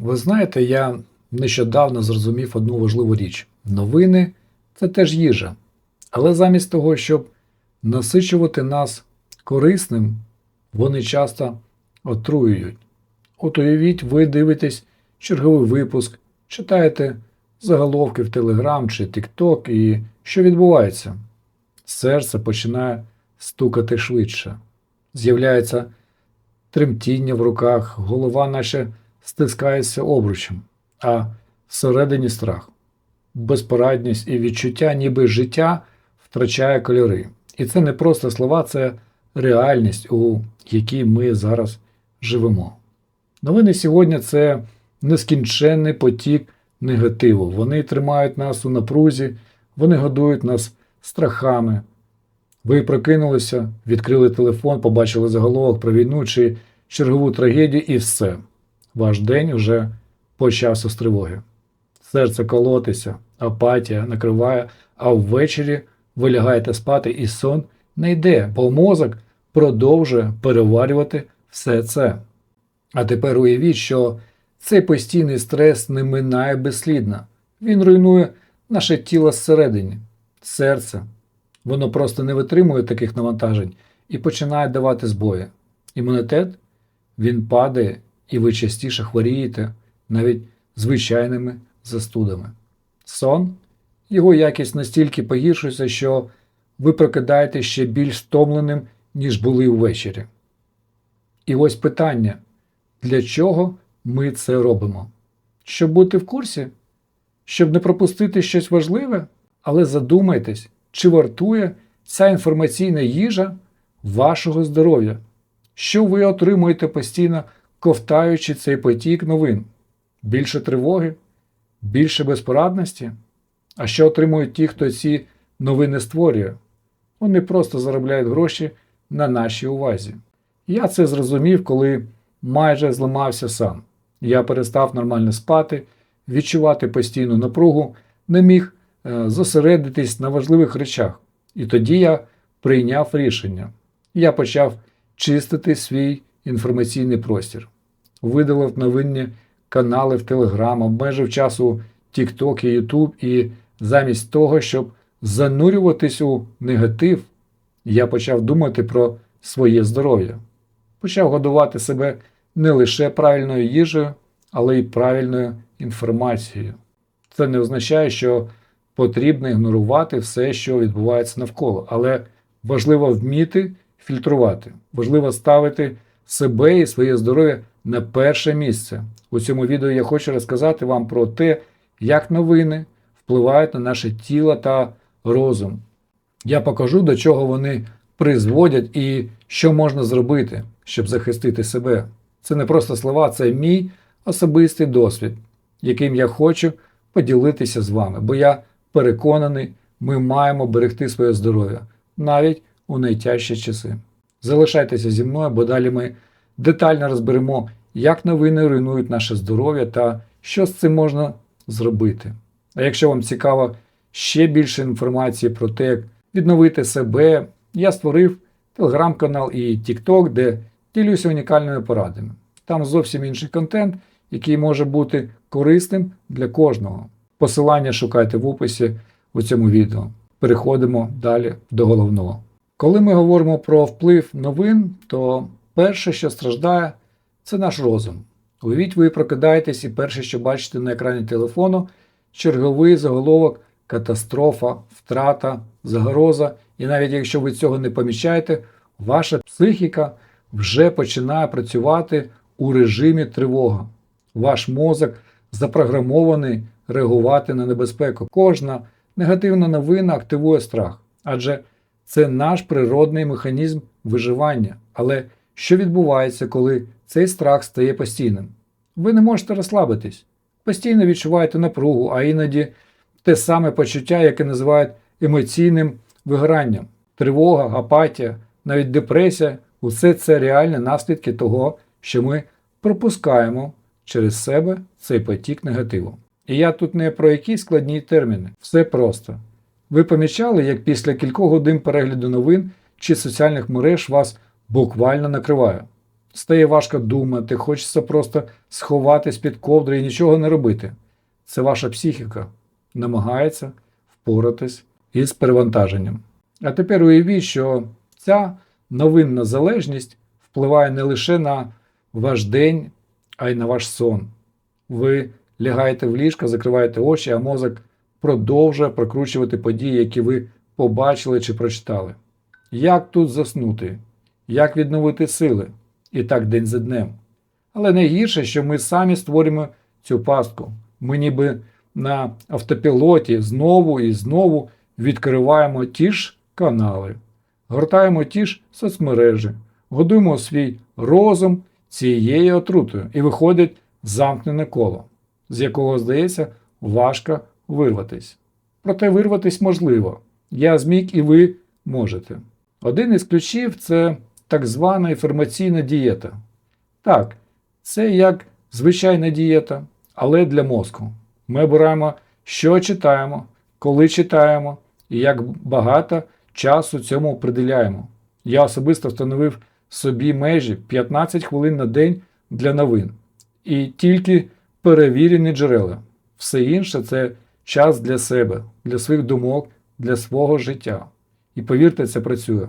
Ви знаєте, я нещодавно зрозумів одну важливу річ: новини це теж їжа. Але замість того, щоб насичувати нас корисним, вони часто отруюють. От уявіть, ви дивитесь черговий випуск, читаєте заголовки в Телеграм чи Тікток, і що відбувається? Серце починає стукати швидше. З'являється тремтіння в руках, голова наче стискається обручем, а всередині страх, безпорадність і відчуття, ніби життя втрачає кольори. І це не просто слова, це реальність, у якій ми зараз живемо. Новини сьогодні це нескінченний потік негативу. Вони тримають нас у напрузі, вони годують нас страхами. Ви прокинулися, відкрили телефон, побачили заголовок про війну чи чергову трагедію, і все. Ваш день уже почався з тривоги. Серце колотиться, апатія накриває, а ввечері ви лягаєте спати, і сон не йде, бо мозок продовжує переварювати все це. А тепер уявіть, що цей постійний стрес не минає безслідно. Він руйнує наше тіло зсередині, серце. Воно просто не витримує таких навантажень і починає давати збої. Імунітет він падає, і ви частіше хворієте навіть звичайними застудами. Сон його якість настільки погіршується, що ви прокидаєте ще більш втомленим, ніж були ввечері. І ось питання: для чого ми це робимо? Щоб бути в курсі? Щоб не пропустити щось важливе? Але задумайтесь, чи вартує ця інформаційна їжа вашого здоров'я? Що ви отримуєте постійно, ковтаючи цей потік новин? Більше тривоги, більше безпорадності? А що отримують ті, хто ці новини створює? Вони просто заробляють гроші на нашій увазі. Я це зрозумів, коли майже зламався сам. Я перестав нормально спати, відчувати постійну напругу, не міг е, зосередитись на важливих речах. І тоді я прийняв рішення. Я почав чистити свій інформаційний простір, видалив новинні канали в Telegram, обмежив часу TikTok і YouTube, і замість того, щоб занурюватись у негатив, я почав думати про своє здоров'я. Почав годувати себе не лише правильною їжею, але й правильною інформацією. Це не означає, що потрібно ігнорувати все, що відбувається навколо, але важливо вміти фільтрувати, важливо ставити себе і своє здоров'я на перше місце. У цьому відео я хочу розказати вам про те, як новини впливають на наше тіло та розум. Я покажу, до чого вони призводять і що можна зробити, щоб захистити себе. Це не просто слова, це мій особистий досвід, яким я хочу поділитися з вами, бо я переконаний, ми маємо берегти своє здоров'я навіть у найтяжчі часи. Залишайтеся зі мною, бо далі ми детально розберемо, як новини руйнують наше здоров'я та що з цим можна зробити. А якщо вам цікаво ще більше інформації про те, як відновити себе, я створив телеграм-канал і TikTok, де ділюся унікальними порадами. Там зовсім інший контент, який може бути корисним для кожного. Посилання шукайте в описі у цьому відео. Переходимо далі до головного. Коли ми говоримо про вплив новин, то перше, що страждає, це наш розум. Уявіть, ви прокидаєтесь і перше, що бачите на екрані телефону, черговий заголовок, катастрофа, втрата, загроза. І навіть якщо ви цього не помічаєте, ваша психіка вже починає працювати у режимі тривога. Ваш мозок запрограмований реагувати на небезпеку. Кожна негативна новина активує страх, адже це наш природний механізм виживання. Але що відбувається, коли цей страх стає постійним? Ви не можете розслабитись, постійно відчуваєте напругу, а іноді те саме почуття, яке називають емоційним вигоранням. Тривога, апатія, навіть депресія усе це реальні наслідки того, що ми пропускаємо через себе цей потік негативу. І я тут не про якісь складні терміни, все просто. Ви помічали, як після кількох годин перегляду новин чи соціальних мереж вас буквально накриває. стає важко думати, хочеться просто сховатись під ковдру і нічого не робити. Це ваша психіка намагається впоратись із перевантаженням. А тепер уявіть, що ця новинна залежність впливає не лише на ваш день, а й на ваш сон. Ви лягаєте в ліжко, закриваєте очі, а мозок продовжує прокручувати події, які ви побачили чи прочитали. Як тут заснути? Як відновити сили? І так день за днем. Але найгірше, що ми самі створюємо цю пастку. Ми ніби на автопілоті знову і знову відкриваємо ті ж канали, гортаємо ті ж соцмережі, годуємо свій розум цією отрутою і виходить замкнене коло, з якого, здається, важко вирватись. Проте вирватись можливо. Я зміг і ви можете. Один із ключів це так звана інформаційна дієта. Так, це як звичайна дієта, але для мозку. Ми обираємо, що читаємо, коли читаємо і як багато часу цьому приділяємо. Я особисто встановив собі межі 15 хвилин на день для новин. І тільки перевірені джерела. Все інше це час для себе, для своїх думок, для свого життя. І повірте, це працює.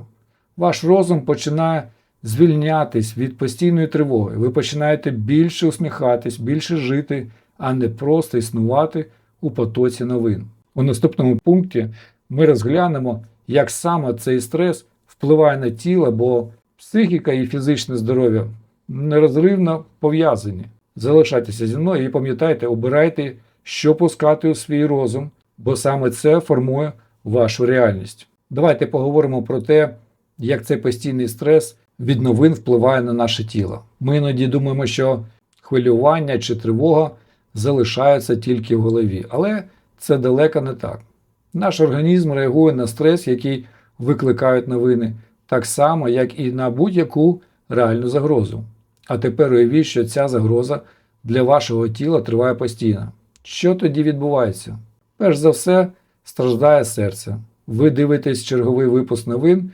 Ваш розум починає звільнятись від постійної тривоги. Ви починаєте більше усміхатись, більше жити, а не просто існувати у потоці новин. У наступному пункті ми розглянемо, як саме цей стрес впливає на тіло, бо психіка і фізичне здоров'я нерозривно пов'язані. Залишайтеся зі мною і пам'ятайте, обирайте, що пускати у свій розум, бо саме це формує вашу реальність. Давайте поговоримо про те, як цей постійний стрес від новин впливає на наше тіло. Ми іноді думаємо, що хвилювання чи тривога залишаються тільки в голові, але це далеко не так. Наш організм реагує на стрес, який викликають новини, так само, як і на будь-яку реальну загрозу. А тепер уявіть, що ця загроза для вашого тіла триває постійно. Що тоді відбувається? Перш за все, страждає серце. Ви дивитесь черговий випуск новин,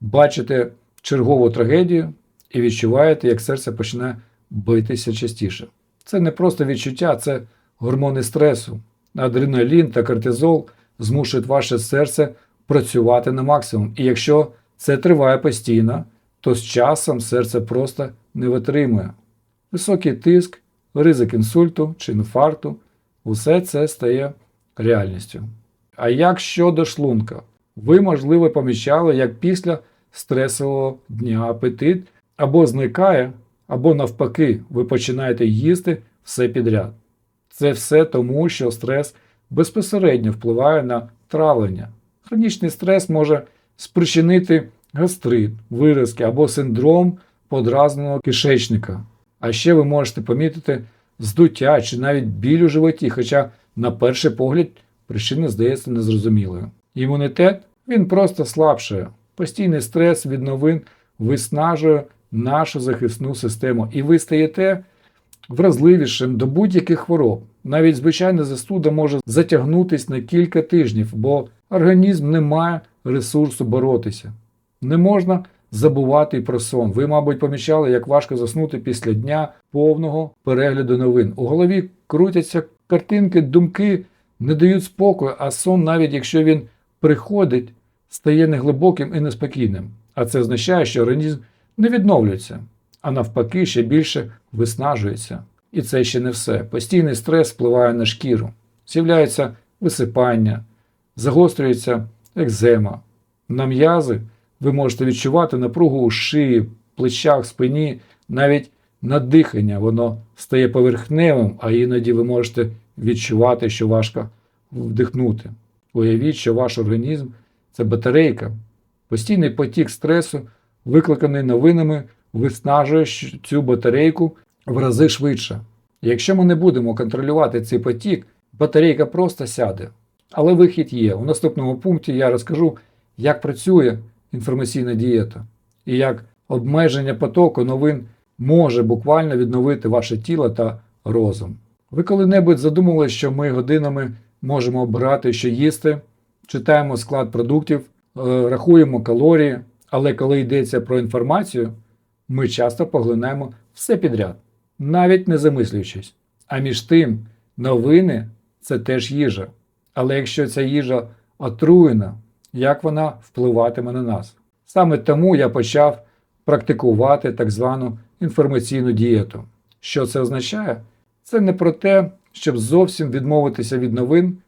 бачите чергову трагедію і відчуваєте, як серце починає битися частіше. Це не просто відчуття, це гормони стресу. Адреналін та кортизол змушують ваше серце працювати на максимум. І якщо це триває постійно, то з часом серце просто не витримує. Високий тиск, ризик інсульту чи інфаркту усе це стає реальністю. А як щодо шлунка? Ви, можливо, помічали, як після стресового дня апетит або зникає, або навпаки, ви починаєте їсти все підряд. Це все тому, що стрес безпосередньо впливає на травлення. Хронічний стрес може спричинити гастрит, виразки або синдром подразненого кишечника. А ще ви можете помітити здуття чи навіть біль у животі, хоча, на перший погляд, причина здається незрозумілою. Імунітет він просто слабшає. Постійний стрес від новин виснажує нашу захисну систему, і ви стаєте вразливішим до будь-яких хвороб. Навіть звичайна застуда може затягнутися на кілька тижнів, бо організм не має ресурсу боротися. Не можна забувати про сон. Ви, мабуть, помічали, як важко заснути після дня повного перегляду новин. У голові крутяться картинки, думки не дають спокою, а сон, навіть якщо він приходить, стає неглибоким і неспокійним. А це означає, що організм не відновлюється, а навпаки, ще більше виснажується. І це ще не все. Постійний стрес впливає на шкіру, з'являється висипання, загострюється екзема. На м'язи ви можете відчувати напругу у шиї, плечах, спині, навіть на дихання воно стає поверхневим, а іноді ви можете відчувати, що важко вдихнути. Уявіть, що ваш організм це батарейка. Постійний потік стресу, викликаний новинами, виснажує цю батарейку в рази швидше. Якщо ми не будемо контролювати цей потік, батарейка просто сяде. Але вихід є. У наступному пункті я розкажу, як працює інформаційна дієта і як обмеження потоку новин може буквально відновити ваше тіло та розум. Ви коли-небудь задумували, що ми годинами можемо обирати, що їсти, читаємо склад продуктів, е, рахуємо калорії, але коли йдеться про інформацію, ми часто поглинаємо все підряд, навіть не замислюючись. А між тим, новини це теж їжа. Але якщо ця їжа отруєна, як вона впливатиме на нас? Саме тому я почав практикувати так звану інформаційну дієту. Що це означає? Це не про те, щоб зовсім відмовитися від новин.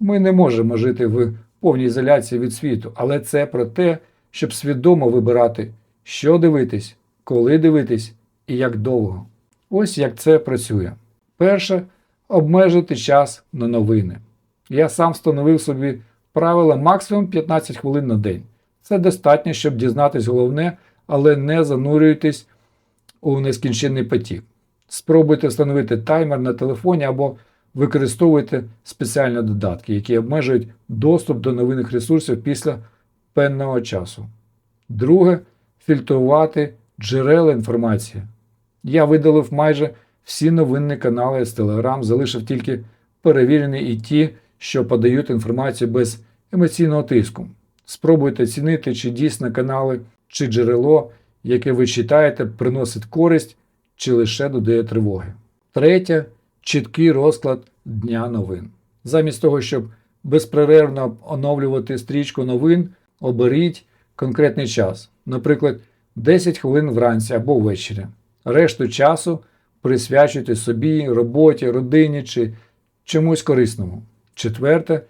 Ми не можемо жити в повній ізоляції від світу, але це про те, щоб свідомо вибирати, що дивитись, коли дивитись і як довго. Ось як це працює. Перше обмежити час на новини. Я сам встановив собі правила максимум 15 хвилин на день. Це достатньо, щоб дізнатись головне, але не занурюйтесь у нескінченний потік. Спробуйте встановити таймер на телефоні або використовуйте спеціальні додатки, які обмежують доступ до новинних ресурсів після певного часу. Друге фільтрувати джерела інформації. Я видалив майже всі новинні канали з Telegram, залишив тільки перевірені і ті, що подають інформацію без емоційного тиску. Спробуйте цінити, чи дійсно канали, чи джерело, яке ви читаєте, приносить користь чи лише додає тривоги. Третє чіткий розклад дня новин. Замість того, щоб безперервно оновлювати стрічку новин, оберіть конкретний час, наприклад, 10 хвилин вранці або ввечері. Решту часу присвячуйте собі, роботі, родині чи чомусь корисному. Четверте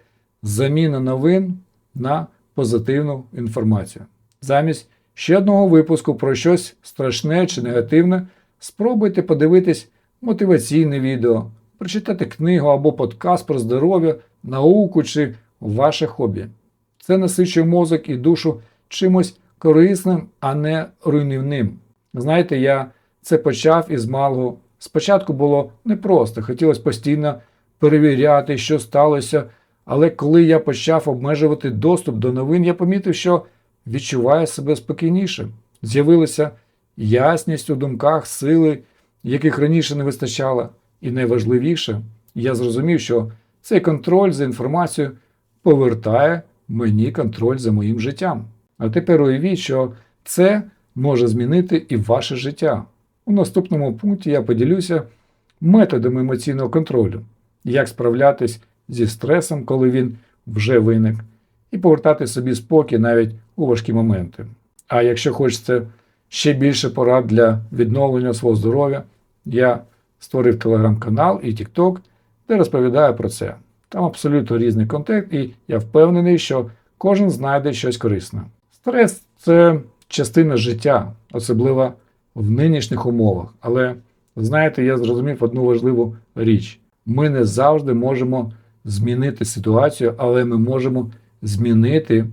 заміна новин на позитивну інформацію. Замість ще одного випуску про щось страшне чи негативне, спробуйте подивитись мотиваційне відео, прочитати книгу або подкаст про здоров'я, науку чи ваше хобі. Це насичує мозок і душу чимось корисним, а не руйнівним. Знаєте, я це почав із малого. Спочатку було непросто, хотілося постійно перевіряти, що сталося. Але коли я почав обмежувати доступ до новин, я помітив, що відчуваю себе спокійніше. З'явилася ясність у думках, сили, яких раніше не вистачало. І найважливіше, я зрозумів, що цей контроль за інформацією повертає мені контроль за моїм життям. А тепер уявіть, що це може змінити і ваше життя. У наступному пункті я поділюся методами емоційного контролю, як справлятись зі стресом, коли він вже виник, і повертати собі спокій навіть у важкі моменти. А якщо хочете ще більше порад для відновлення свого здоров'я, я створив телеграм-канал і TikTok, де розповідаю про це. Там абсолютно різний контент, і я впевнений, що кожен знайде щось корисне. Стрес це частина життя, особливо в нинішніх умовах. Але знаєте, я зрозумів одну важливу річ: ми не завжди можемо змінити ситуацію, але ми можемо змінити,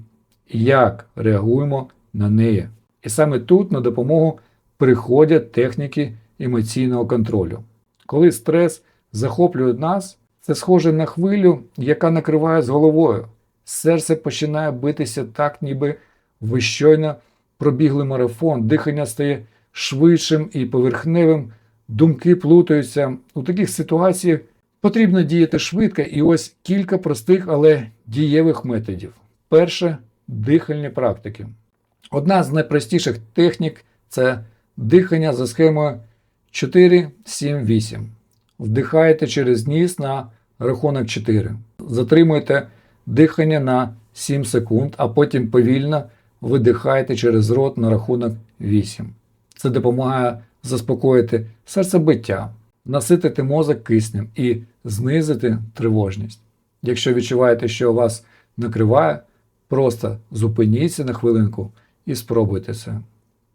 як реагуємо на неї. І саме тут на допомогу приходять техніки емоційного контролю. Коли стрес захоплює нас, це схоже на хвилю, яка накриває з головою. Серце починає битися так, ніби ви щойно пробігли марафон, дихання стає швидшим і поверхневим, думки плутаються. У таких ситуаціях потрібно діяти швидко, і ось кілька простих, але дієвих методів. Перше дихальні практики. Одна з найпростіших технік це дихання за схемою 4-7-8. Вдихаєте через ніс на рахунок 4. Затримуєте дихання на 7 секунд, а потім повільно видихаєте через рот на рахунок 8. Це допомагає заспокоїти серцебиття, наситити мозок киснем і знизити тривожність. Якщо відчуваєте, що вас накриває, просто зупиніться на хвилинку і спробуйте це.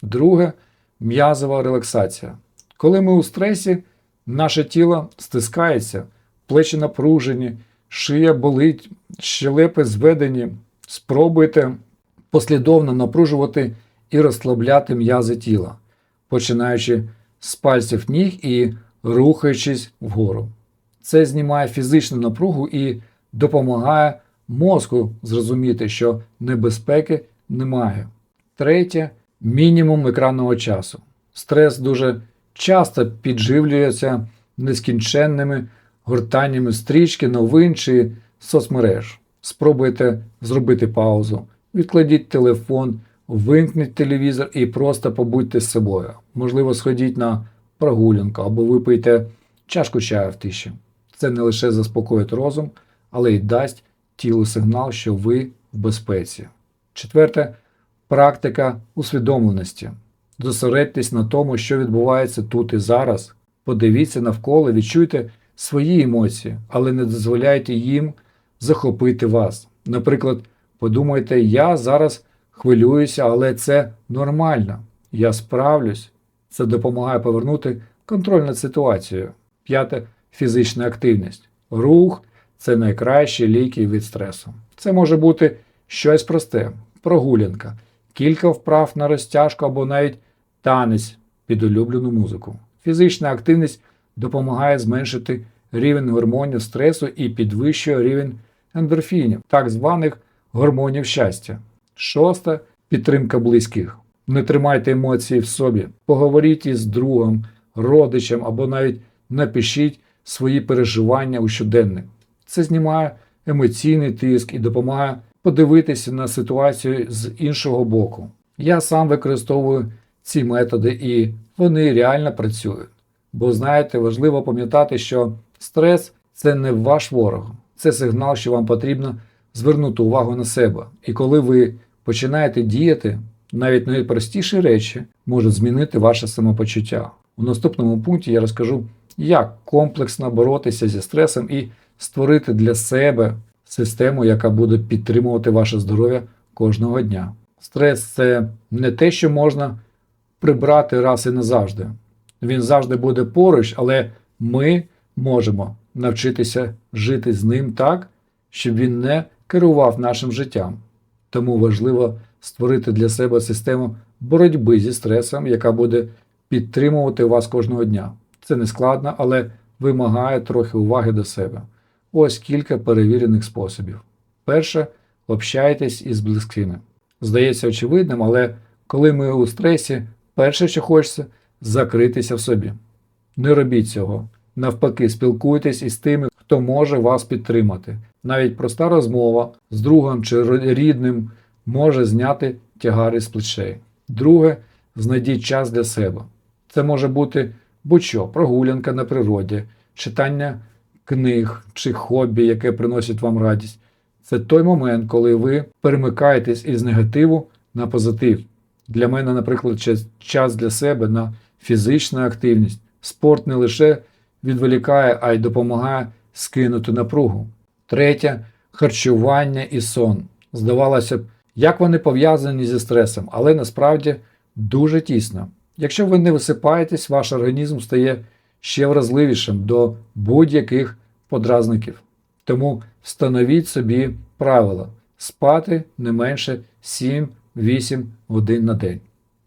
Друге м'язова релаксація. Коли ми у стресі, наше тіло стискається, плечі напружені, шия болить, щелепи зведені. Спробуйте послідовно напружувати і розслабляти м'язи тіла, починаючи з пальців ніг і рухаючись вгору. Це знімає фізичну напругу і допомагає мозку зрозуміти, що небезпеки немає. Третє мінімум екранного часу. Стрес дуже часто підживлюється нескінченними гортаннями стрічки, новин чи соцмереж. Спробуйте зробити паузу, відкладіть телефон, вимкніть телевізор і просто побудьте з собою. Можливо, сходіть на прогулянку або випийте чашку чаю в тиші. Це не лише заспокоїть розум, але й дасть тілу сигнал, що ви в безпеці. Четверте практика усвідомленості. Зосередьтесь на тому, що відбувається тут і зараз. Подивіться навколо, відчуйте свої емоції, але не дозволяйте їм захопити вас. Наприклад, подумайте, я зараз хвилююся, але це нормально. Я справлюсь. Це допомагає повернути контроль над ситуацією. П'яте фізична активність. Рух це найкращі ліки від стресу. Це може бути щось просте, прогулянка, кілька вправ на розтяжку або навіть танець під улюблену музику. Фізична активність допомагає зменшити рівень гормонів стресу і підвищує рівень ендорфінів, так званих гормонів щастя. Шосте підтримка близьких. Не тримайте емоції в собі, поговоріть із другом, родичем або навіть напишіть свої переживання у щоденник. Це знімає емоційний тиск і допомагає подивитися на ситуацію з іншого боку. Я сам використовую ці методи і вони реально працюють. Бо знаєте, важливо пам'ятати, що стрес це не ваш ворог, це сигнал, що вам потрібно звернути увагу на себе. І коли ви починаєте діяти, навіть найпростіші речі можуть змінити ваше самопочуття. У наступному пункті я розкажу, як комплексно боротися зі стресом і створити для себе систему, яка буде підтримувати ваше здоров'я кожного дня. Стрес це не те, що можна прибрати раз і назавжди. Він завжди буде поруч, але ми можемо навчитися жити з ним так, щоб він не керував нашим життям. Тому важливо створити для себе систему боротьби зі стресом, яка буде підтримувати вас кожного дня. Це не складно, але вимагає трохи уваги до себе. Ось кілька перевірених способів. Перше, общайтесь із близькими. Здається очевидним, але коли ми у стресі, перше, що хочеться, закритися в собі. Не робіть цього. Навпаки, спілкуйтесь із тими, хто може вас підтримати. Навіть проста розмова з другом чи рідним може зняти тягари з плечей. Друге, знайдіть час для себе. Це може бути будь-що, прогулянка на природі, читання книг чи хобі, яке приносить вам радість. Це той момент, коли ви перемикаєтесь із негативу на позитив. Для мене, наприклад, час для себе на фізичну активність. Спорт не лише відволікає, а й допомагає скинути напругу. Третє харчування і сон. Здавалося б, як вони пов'язані зі стресом, але насправді дуже тісно. Якщо ви не висипаєтесь, ваш організм стає ще вразливішим до будь-яких подразників. Тому встановіть собі правила спати не менше 7-8 годин на день.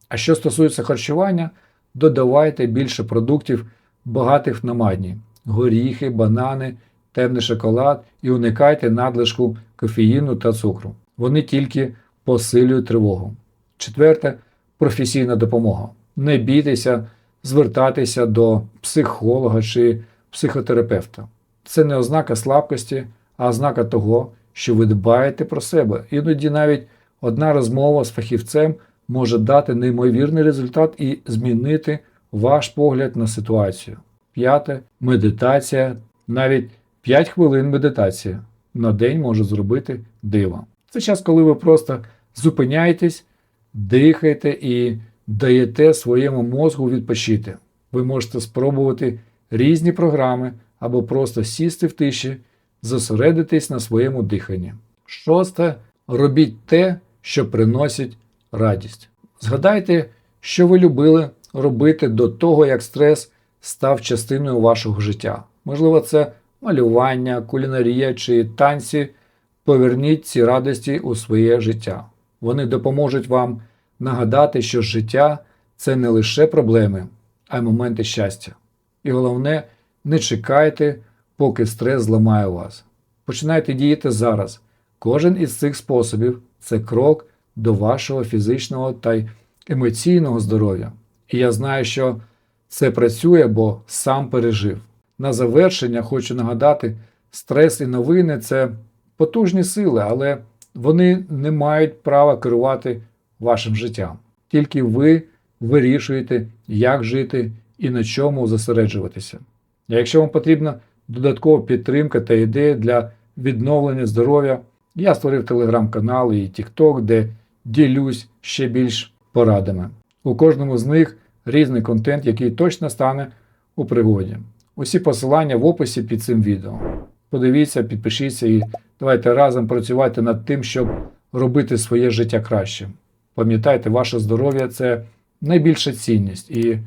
А що стосується харчування, додавайте більше продуктів, багатих на магній – горіхи, банани, темний шоколад і уникайте надлишку кофеїну та цукру. Вони тільки посилюють тривогу. Четверте професійна допомога. Не бійтеся звертатися до психолога чи психотерапевта. Це не ознака слабкості, а ознака того, що ви дбаєте про себе. Іноді навіть одна розмова з фахівцем може дати неймовірний результат і змінити ваш погляд на ситуацію. П'яте медитація. Навіть 5 хвилин медитації на день може зробити диво. Це час, коли ви просто зупиняєтесь, дихаєте і даєте своєму мозку відпочити. Ви можете спробувати різні програми або просто сісти в тиші, зосередитись на своєму диханні. Шосте. Робіть те, що приносить радість. Згадайте, що ви любили робити до того, як стрес став частиною вашого життя. Можливо, це малювання, кулінарія чи танці. Поверніть ці радості у своє життя. Вони допоможуть вам нагадати, що життя це не лише проблеми, а й моменти щастя. І головне, не чекайте, поки стрес зламає вас. Починайте діяти зараз. Кожен із цих способів це крок до вашого фізичного та й емоційного здоров'я. І я знаю, що це працює, бо сам пережив. На завершення хочу нагадати, стрес і новини це потужні сили, але вони не мають права керувати вашим життям. Тільки ви вирішуєте, як жити і на чому зосереджуватися. А якщо вам потрібна додаткова підтримка та ідеї для відновлення здоров'я, я створив телеграм-канал і TikTok, де ділюсь ще більш порадами. У кожному з них різний контент, який точно стане у пригоді. Усі посилання в описі під цим відео. Подивіться, підпишіться і давайте разом працювати над тим, щоб робити своє життя кращим. Пам'ятайте, ваше здоров'я це найбільша цінність, і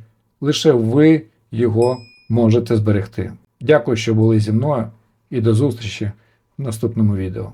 лише ви його можете зберегти. Дякую, що були зі мною, і до зустрічі в наступному відео.